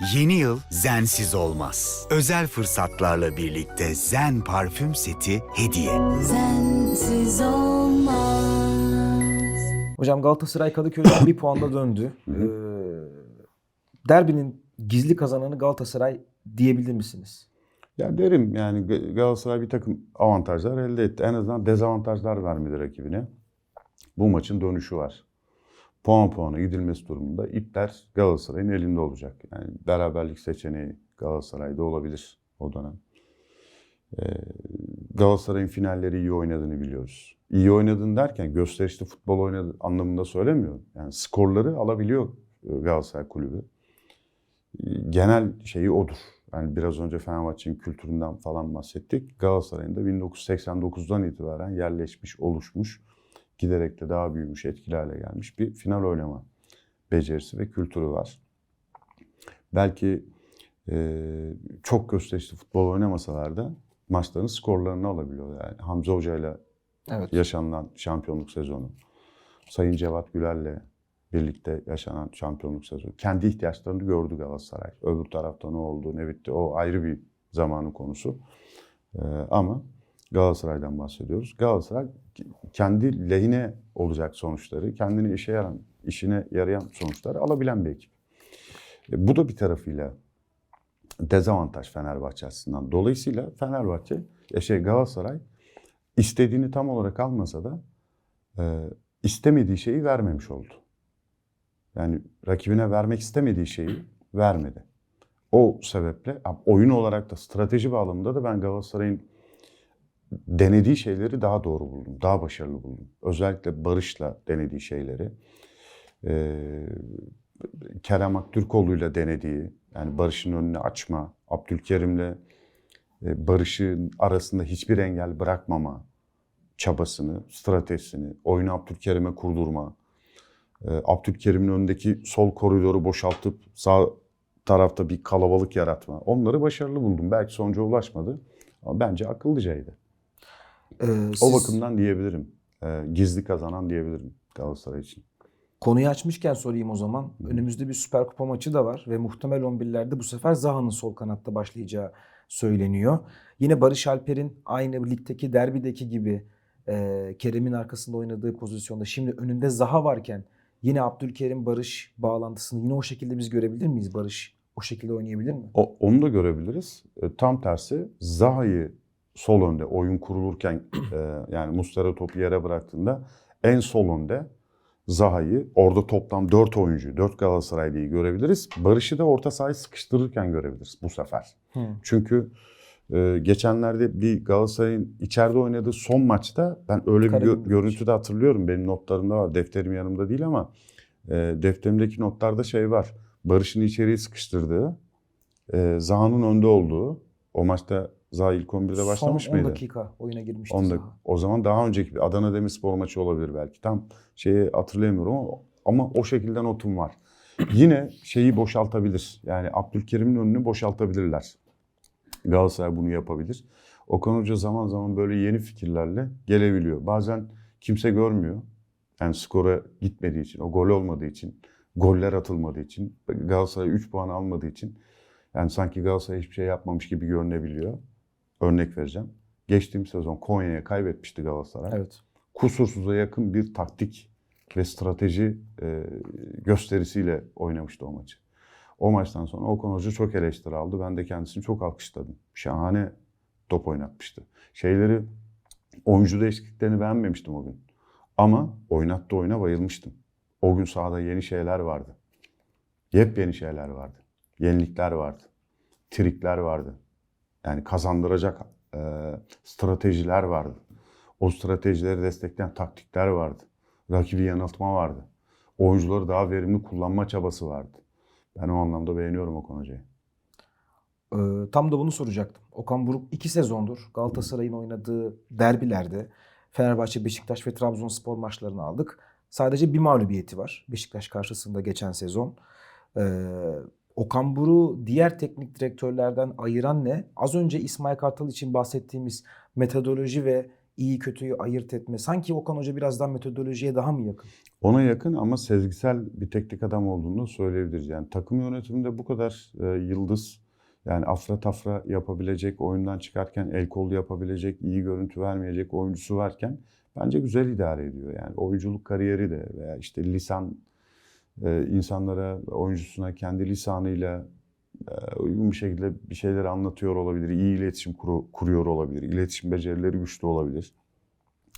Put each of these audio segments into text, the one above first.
Yeni yıl zensiz olmaz. Özel fırsatlarla birlikte Zen parfüm seti hediye. Sensiz olmaz. Hocam Galatasaray Kadıköy'den bir puanla döndü. Ee, derbinin gizli kazananı Galatasaray diyebilir misiniz? Ya derim yani Ga- Galatasaray bir takım avantajlar elde etti. En azından dezavantajlar vermedi rakibine. Bu maçın dönüşü var. Puan puana gidilmesi durumunda ipler Galatasaray'ın elinde olacak. Yani beraberlik seçeneği Galatasaray'da olabilir o dönem. Ee, Galatasaray'ın finalleri iyi oynadığını biliyoruz. İyi oynadın derken gösterişli futbol oynadı anlamında söylemiyorum. Yani skorları alabiliyor e, Galatasaray Kulübü. E, Genel şeyi odur. Yani biraz önce Fenerbahçe'nin kültüründen falan bahsettik. Galatasaray'ın da 1989'dan itibaren yerleşmiş, oluşmuş, giderek de daha büyümüş, etkili hale gelmiş bir final oynama becerisi ve kültürü var. Belki e, çok gösterişli futbol oynamasalar da maçların skorlarını alabiliyor. Yani Hamza Hoca ile Evet. yaşanılan şampiyonluk sezonu, Sayın Cevat Güler'le birlikte yaşanan şampiyonluk sezonu. Kendi ihtiyaçlarını gördü Galatasaray. Öbür tarafta ne oldu, ne bitti o ayrı bir zamanın konusu. Ee, ama Galatasaray'dan bahsediyoruz. Galatasaray kendi lehine olacak sonuçları, kendini işe yaran, işine yarayan sonuçları alabilen bir ekip. E, bu da bir tarafıyla dezavantaj Fenerbahçe açısından. Dolayısıyla Fenerbahçe, ya şey Galatasaray istediğini tam olarak almasa da e, istemediği şeyi vermemiş oldu. Yani rakibine vermek istemediği şeyi vermedi. O sebeple oyun olarak da strateji bağlamında da ben Galatasaray'ın denediği şeyleri daha doğru buldum. Daha başarılı buldum. Özellikle Barış'la denediği şeyleri. Ee, Kerem Aktürkoğlu'yla denediği, yani Barış'ın önünü açma, Abdülkerim'le e, Barış'ın arasında hiçbir engel bırakmama çabasını, stratejisini, oyunu Abdülkerim'e kurdurma, e, Abdülkerim'in önündeki sol koridoru boşaltıp sağ tarafta bir kalabalık yaratma. Onları başarılı buldum. Belki sonuca ulaşmadı ama bence akıllıcaydı. Ee, O siz bakımdan diyebilirim. E, gizli kazanan diyebilirim Galatasaray için. Konuyu açmışken sorayım o zaman. Önümüzde bir Süper Kupa maçı da var ve muhtemel 11'lerde bu sefer Zaha'nın sol kanatta başlayacağı söyleniyor. Yine Barış Alper'in aynı ligdeki derbideki gibi e, Kerem'in arkasında oynadığı pozisyonda şimdi önünde Zaha varken yine Abdülkerim Barış bağlantısını yine o şekilde biz görebilir miyiz? Barış o şekilde oynayabilir mi? O, onu da görebiliriz. E, tam tersi Zaha'yı sol önde oyun kurulurken e, yani Mustara topu yere bıraktığında en sol önde Zaha'yı orada toplam 4 oyuncu, 4 Galatasaraylı'yı görebiliriz. Barış'ı da orta sahayı sıkıştırırken görebiliriz bu sefer. Hı. Çünkü e, geçenlerde bir Galatasaray'ın içeride oynadığı son maçta ben öyle bir Karagümrük gö- maçı. görüntü de hatırlıyorum. Benim notlarımda var. Defterim yanımda değil ama e, defterimdeki notlarda şey var. Barış'ın içeriye sıkıştırdığı, e, Zaha'nın önde olduğu. O maçta Zaha ilk 11'de başlamış Son 10 mıydı? dakika oyuna girmişti 10 Zaha. dakika. O zaman daha önceki bir Adana Demirspor maçı olabilir belki. Tam şeyi hatırlayamıyorum ama, ama o şekilde notum var. Yine şeyi boşaltabilir. Yani Abdülkerim'in önünü boşaltabilirler. Galatasaray bunu yapabilir. Okan Hoca zaman zaman böyle yeni fikirlerle gelebiliyor. Bazen kimse görmüyor. Yani skora gitmediği için, o gol olmadığı için, goller atılmadığı için, Galatasaray 3 puan almadığı için yani sanki Galatasaray hiçbir şey yapmamış gibi görünebiliyor. Örnek vereceğim. Geçtiğim sezon Konya'ya kaybetmişti Galatasaray. Evet. Kusursuza yakın bir taktik ve strateji e, gösterisiyle oynamıştı o maçı. O maçtan sonra Okan Hoca çok eleştiri aldı. Ben de kendisini çok alkışladım. Şahane top oynatmıştı. Şeyleri, oyuncu değişikliklerini beğenmemiştim o gün. Ama oynattığı oyuna bayılmıştım. O gün sahada yeni şeyler vardı. Yepyeni şeyler vardı. Yenilikler vardı. Trikler vardı. Yani kazandıracak e, stratejiler vardı. O stratejileri destekleyen taktikler vardı. Rakibi yanıltma vardı. Oyuncuları daha verimli kullanma çabası vardı. Ben o anlamda beğeniyorum Okan Hoca'yı. Ee, tam da bunu soracaktım. Okan Buruk iki sezondur Galatasaray'ın oynadığı derbilerde Fenerbahçe, Beşiktaş ve Trabzonspor maçlarını aldık. Sadece bir mağlubiyeti var Beşiktaş karşısında geçen sezon. Ee, Okan Buruk'u diğer teknik direktörlerden ayıran ne? Az önce İsmail Kartal için bahsettiğimiz metodoloji ve iyi kötüyü ayırt etme. Sanki Okan Hoca biraz daha metodolojiye daha mı yakın? Ona yakın ama sezgisel bir teknik adam olduğunu söyleyebiliriz. Yani takım yönetiminde bu kadar e, yıldız yani afra tafra yapabilecek, oyundan çıkarken el kol yapabilecek, iyi görüntü vermeyecek oyuncusu varken bence güzel idare ediyor. Yani oyunculuk kariyeri de veya işte lisan e, insanlara, oyuncusuna kendi lisanıyla e, uygun bir şekilde bir şeyler anlatıyor olabilir. iyi iletişim kuru- kuruyor olabilir. İletişim becerileri güçlü olabilir.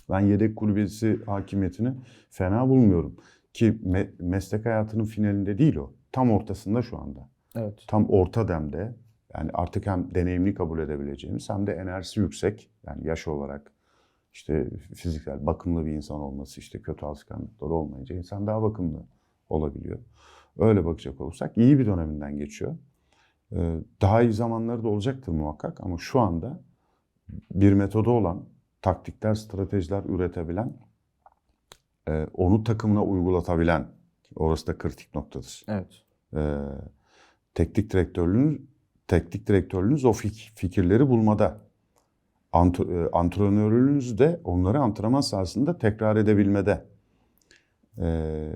Ben yedek kulübesi hakimiyetini fena bulmuyorum. Ki me- meslek hayatının finalinde değil o. Tam ortasında şu anda. Evet. Tam orta demde. Yani artık hem deneyimli kabul edebileceğimiz hem de enerjisi yüksek. Yani yaş olarak işte fiziksel bakımlı bir insan olması işte kötü alışkanlıkları olmayınca insan daha bakımlı olabiliyor. Öyle bakacak olursak iyi bir döneminden geçiyor. Ee, Daha iyi zamanları da olacaktır muhakkak ama şu anda bir metodu olan, taktikler, stratejiler üretebilen, e, onu takımına uygulatabilen, orası da kritik noktadır. Evet. Ee, teknik direktörlüğünüz, teknik direktörlüğünüz o fik- fikirleri bulmada. E, antrenörlüğünüz de onları antrenman sahasında tekrar edebilmede ee,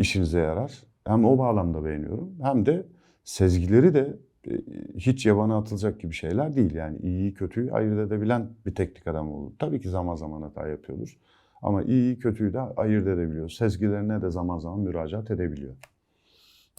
işinize yarar. Hem o bağlamda beğeniyorum hem de sezgileri de e, hiç yabana atılacak gibi şeyler değil. Yani iyiyi kötüyü ayırt edebilen bir teknik adam olur. Tabii ki zaman zaman hata yapıyordur. Ama iyiyi kötüyü de ayırt edebiliyor. Sezgilerine de zaman zaman müracaat edebiliyor.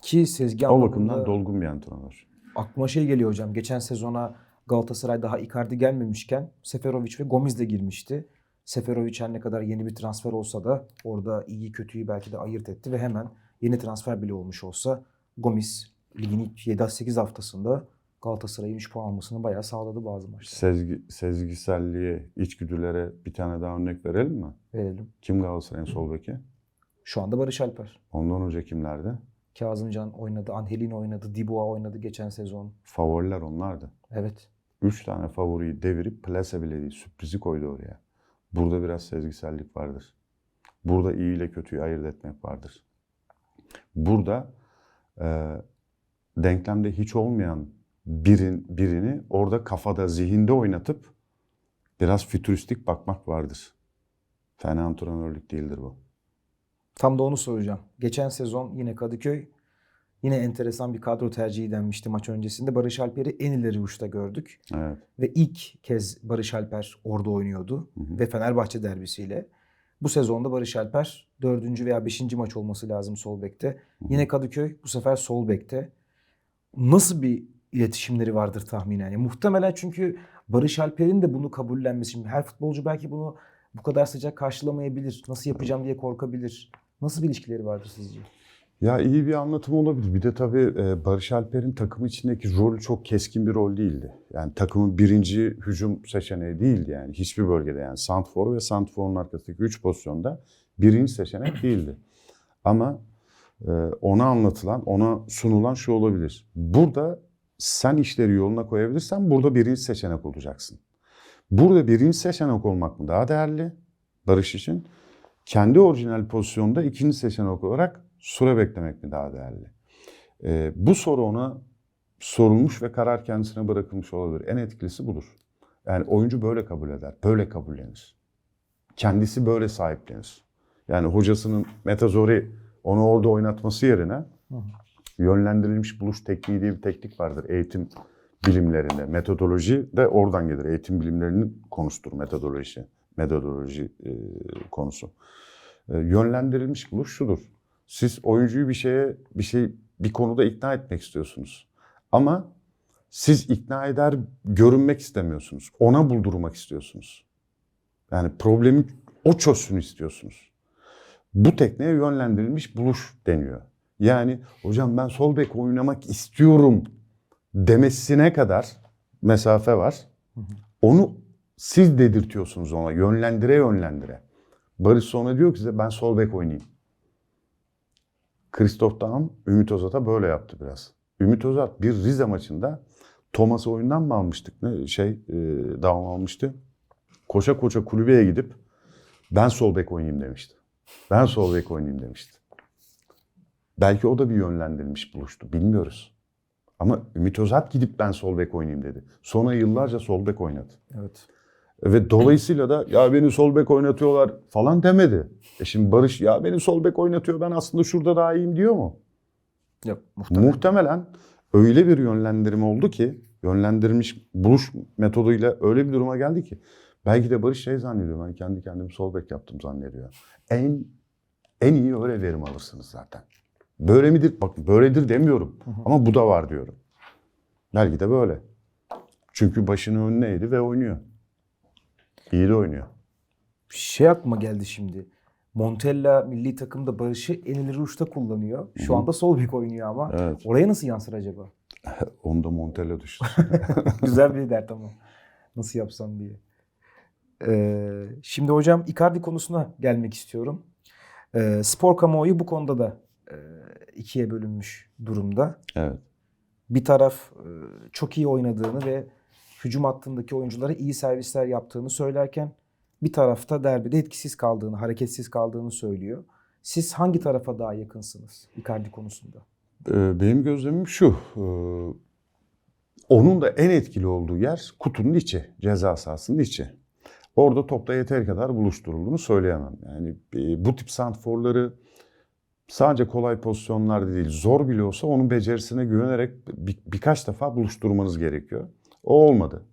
Ki Sezgi O bakımdan dolgun bir antrenör. aklıma şey geliyor hocam. Geçen sezona Galatasaray daha Icardi gelmemişken Seferovic ve Gomis de girmişti. Seferovic her ne kadar yeni bir transfer olsa da orada iyi kötüyü belki de ayırt etti ve hemen yeni transfer bile olmuş olsa Gomis ligin ilk 7-8 haftasında Galatasaray'ın 3 puan almasını bayağı sağladı bazı maçlarda. Sezgi, sezgiselliğe, içgüdülere bir tane daha örnek verelim mi? Verelim. Kim Galatasaray'ın sol beki? Şu anda Barış Alper. Ondan önce kimlerdi? Kazımcan oynadı, Angelino oynadı, Diboa oynadı geçen sezon. Favoriler onlardı. Evet. Üç tane favoriyi devirip plase bile değil, sürprizi koydu oraya. Burada biraz sezgisellik vardır. Burada iyi ile kötüyü ayırt etmek vardır. Burada e, denklemde hiç olmayan birin, birini orada kafada, zihinde oynatıp biraz fütüristik bakmak vardır. Fena antrenörlük değildir bu. Tam da onu soracağım. Geçen sezon yine Kadıköy yine enteresan bir kadro tercihi denmişti maç öncesinde. Barış Alper'i en ileri uçta gördük. Evet. Ve ilk kez Barış Alper orada oynuyordu. Ve Fenerbahçe derbisiyle. Bu sezonda Barış Alper dördüncü veya beşinci maç olması lazım sol bekte. Yine Kadıköy bu sefer sol bekte. Nasıl bir iletişimleri vardır tahminen? Yani muhtemelen çünkü Barış Alper'in de bunu kabullenmesi. Şimdi her futbolcu belki bunu bu kadar sıcak karşılamayabilir. Nasıl yapacağım diye korkabilir. Nasıl bir ilişkileri vardır sizce? Ya iyi bir anlatım olabilir. Bir de tabii e, Barış Alper'in takım içindeki rolü çok keskin bir rol değildi. Yani takımın birinci hücum seçeneği değildi yani hiçbir bölgede yani. Santfor ve Santfor'un arkasındaki üç pozisyonda birinci seçenek değildi. Ama e, ona anlatılan, ona sunulan şu olabilir. Burada sen işleri yoluna koyabilirsen burada birinci seçenek olacaksın. Burada birinci seçenek olmak mı daha değerli Barış için? Kendi orijinal pozisyonda ikinci seçenek olarak süre beklemek mi daha değerli? Ee, bu soru ona sorulmuş ve karar kendisine bırakılmış olabilir. En etkilisi budur. Yani oyuncu böyle kabul eder, böyle kabullenir. Kendisi böyle sahiplenir. Yani hocasının metazori onu orada oynatması yerine yönlendirilmiş buluş tekniği diye bir teknik vardır eğitim bilimlerinde. Metodoloji de oradan gelir. Eğitim bilimlerinin konusudur metodoloji. Metodoloji e, konusu. E, yönlendirilmiş buluş şudur. Siz oyuncuyu bir şeye, bir şey, bir konuda ikna etmek istiyorsunuz. Ama siz ikna eder görünmek istemiyorsunuz. Ona buldurmak istiyorsunuz. Yani problemi o çözsün istiyorsunuz. Bu tekneye yönlendirilmiş buluş deniyor. Yani hocam ben sol bek oynamak istiyorum demesine kadar mesafe var. Onu siz dedirtiyorsunuz ona yönlendire yönlendire. Barış sonra diyor ki size ben sol bek oynayayım. Christoph Daum Ümit Özat'a böyle yaptı biraz. Ümit Özat bir Rize maçında Thomas'ı oyundan mı almıştık? Ne şey e, Daum almıştı. Koşa koşa kulübeye gidip ben sol bek oynayayım demişti. Ben sol bek oynayayım demişti. Belki o da bir yönlendirilmiş buluştu. Bilmiyoruz. Ama Ümit Özat gidip ben sol bek oynayayım dedi. Sonra yıllarca sol bek oynadı. Evet. Ve dolayısıyla da ya beni sol bek oynatıyorlar falan demedi. E şimdi Barış ya beni sol bek oynatıyor ben aslında şurada daha iyiyim diyor mu? Yok muhtemelen. Muhtemelen öyle bir yönlendirme oldu ki yönlendirilmiş buluş metoduyla öyle bir duruma geldi ki belki de Barış şey zannediyor ben kendi kendimi sol bek yaptım zannediyor. En en iyi öyle verim alırsınız zaten. Böyle midir? Bak böyledir demiyorum ama bu da var diyorum. Belki de böyle. Çünkü başını önüne eğdi ve oynuyor. İyi de oynuyor. Şey aklıma geldi şimdi. Montella milli takımda Barış'ı en ileri uçta kullanıyor. Şu anda sol bek oynuyor ama. Evet. Oraya nasıl yansır acaba? Onu da Montella düşün. Güzel bir dert ama. Nasıl yapsam diye. Ee, şimdi hocam Icardi konusuna gelmek istiyorum. Ee, spor kamuoyu bu konuda da e, ikiye bölünmüş durumda. evet. Bir taraf e, çok iyi oynadığını ve hücum hattındaki oyunculara iyi servisler yaptığını söylerken bir tarafta derbide etkisiz kaldığını, hareketsiz kaldığını söylüyor. Siz hangi tarafa daha yakınsınız Icardi konusunda? Ee, Benim gözlemim şu. e, Onun da en etkili olduğu yer kutunun içi, ceza sahasının içi. Orada topla yeteri kadar buluşturulduğunu söyleyemem. Yani e, bu tip santforları sadece kolay pozisyonlarda değil, zor bile olsa onun becerisine güvenerek bir- birkaç defa buluşturmanız gerekiyor. O olmadı.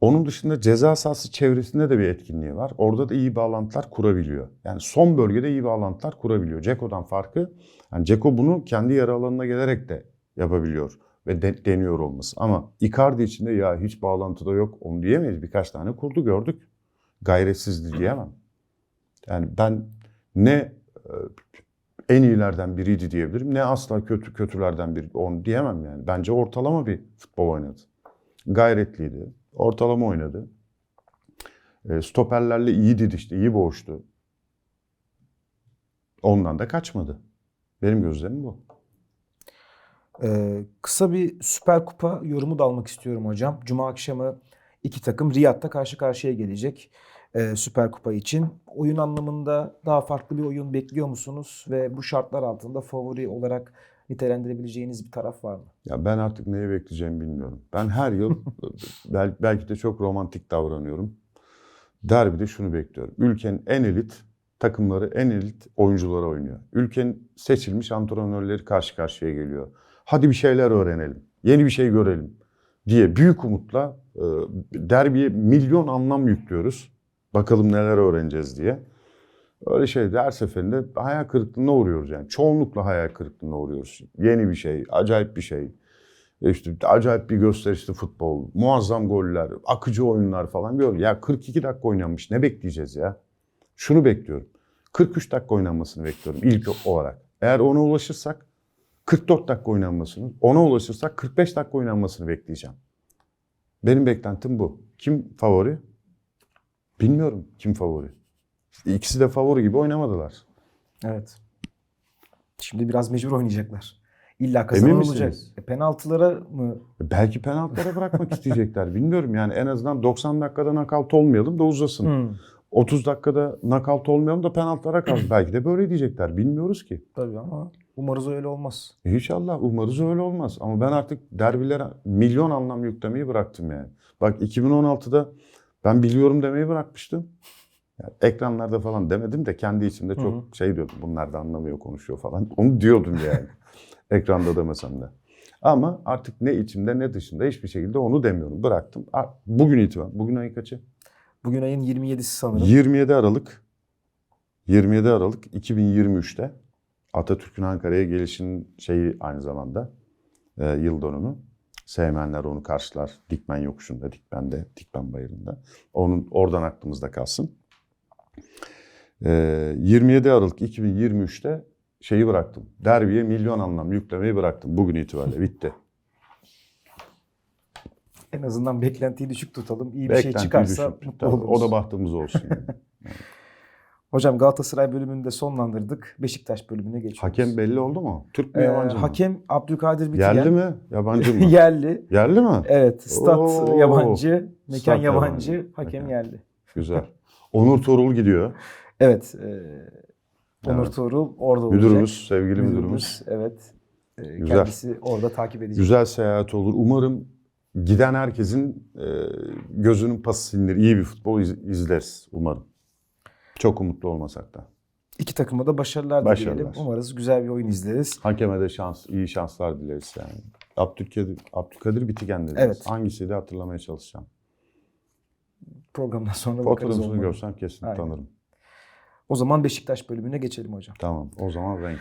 Onun dışında ceza sahası çevresinde de bir etkinliği var. Orada da iyi bağlantılar kurabiliyor. Yani son bölgede iyi bağlantılar kurabiliyor. Ceko'dan farkı, yani Ceko bunu kendi yarı alanına gelerek de yapabiliyor ve de- deniyor olması. Ama Icardi için de ya hiç bağlantıda yok onu diyemeyiz. Birkaç tane kurdu gördük. Gayretsizdi diyemem. Yani ben ne e, en iyilerden biriydi diyebilirim ne asla kötü kötülerden biri onu diyemem yani. Bence ortalama bir futbol oynadı. Gayretliydi. Ortalama oynadı. E, stoperlerle iyi didişti, iyi boğuştu. Ondan da kaçmadı. Benim gözlemim bu. Ee, kısa bir Süper Kupa yorumu da almak istiyorum hocam. Cuma akşamı iki takım Riyad'da karşı karşıya gelecek e, Süper Kupa için. Oyun anlamında daha farklı bir oyun bekliyor musunuz? Ve bu şartlar altında favori olarak nitelendirebileceğiniz bir taraf var mı? Ya ben artık neyi bekleyeceğimi bilmiyorum. Ben her yıl bel- belki de çok romantik davranıyorum. Derbide şunu bekliyorum. Ülkenin en elit takımları, en elit oyuncuları oynuyor. Ülkenin seçilmiş antrenörleri karşı karşıya geliyor. Hadi bir şeyler öğrenelim. Yeni bir şey görelim diye büyük umutla e, derbiye milyon anlam yüklüyoruz. Bakalım neler öğreneceğiz diye. Öyle şey de her seferinde hayal kırıklığına uğruyoruz yani. Çoğunlukla hayal kırıklığına uğruyoruz. Yeni bir şey, acayip bir şey. İşte acayip bir gösterişli futbol, muazzam goller, akıcı oyunlar falan gör. Ya 42 dakika oynanmış ne bekleyeceğiz ya? Şunu bekliyorum. 43 dakika oynanmasını bekliyorum ilk olarak. Eğer ona ulaşırsak 44 dakika oynanmasını, ona ulaşırsak 45 dakika oynanmasını bekleyeceğim. Benim beklentim bu. Kim favori? Bilmiyorum kim favori. İkisi de favori gibi oynamadılar. Evet. Şimdi biraz mecbur oynayacaklar. İlla kazanan olacak. misiniz? E, penaltılara mı? Belki penaltılara bırakmak isteyecekler. Bilmiyorum yani en azından 90 dakikada nakalt olmayalım da uzasın. Hmm, 30 dakikada nakalt olmayalım da penaltılara kalsın. Belki de böyle diyecekler. Bilmiyoruz ki. tabii ama umarız öyle olmaz. İnşallah umarız öyle olmaz. Ama ben artık derbilere milyon anlam yüklemeyi bıraktım yani. Bak 2016'da ben biliyorum demeyi bırakmıştım. Yani ekranlarda falan demedim de kendi içimde çok şey diyordum. Bunlar da anlamıyor konuşuyor falan. Onu diyordum yani. Ekranda demesem de. Ama artık ne içimde ne dışında hiçbir şekilde onu demiyorum. Bıraktım. Bugün itibaren. Bugün ayın kaçı? Bugün ayın 27'si sanırım. 27 Aralık 27 Aralık 2023'te Atatürk'ün Ankara'ya gelişinin şeyi aynı zamanda e, yıl dönümü. Sevmenler onu karşılar. Dikmen yokuşunda, Dikmen'de, Dikmen Bayırı'nda. Onun oradan aklımızda kalsın. E, 27 Aralık 2023'te şeyi bıraktım. Derbiye milyon anlam yüklemeyi bıraktım. Bugün itibariyle bitti. En azından beklentiyi düşük tutalım. İyi bir şey Beklentiyi çıkarsa düşük. mutlu Tabii, oluruz. O da bahtımız olsun. yani. Hocam Galatasaray bölümünü de sonlandırdık. Beşiktaş bölümüne geçiyoruz. Hakem belli oldu mu? Türk mü Ee, yabancı mı? hakem Abdülkadir Bitigen. Yerli mi? Yabancı mı? Yerli. Yerli mi? Evet. Stat Oo. yabancı. Mekan Stat yabancı. yabancı. Hakem Mekan. yerli. Güzel. Onur Torul gidiyor. Evet. E, Onur Evet. Tuğrul orada olacak. Müdürümüz, sevgili müdürümüz. Evet. E, Güzel. Kendisi orada takip edecek. Güzel seyahat olur. Umarım giden herkesin e, gözünün pası silinir. İyi bir futbol iz- izleriz umarım. Çok umutlu olmasak da. İki takıma da başarılar, Başarılar. dileyelim. Umarız güzel bir oyun izleriz. Hakeme de şans, iyi şanslar dileriz yani. Abdülkadir, Abdülkadir Bitigen dediniz. Evet. Hangisiydi hatırlamaya çalışacağım. Programdan sonra bakarız. Fotoğrafını görsem kesin Aynen. tanırım. O zaman Beşiktaş bölümüne geçelim hocam. Tamam o zaman renk.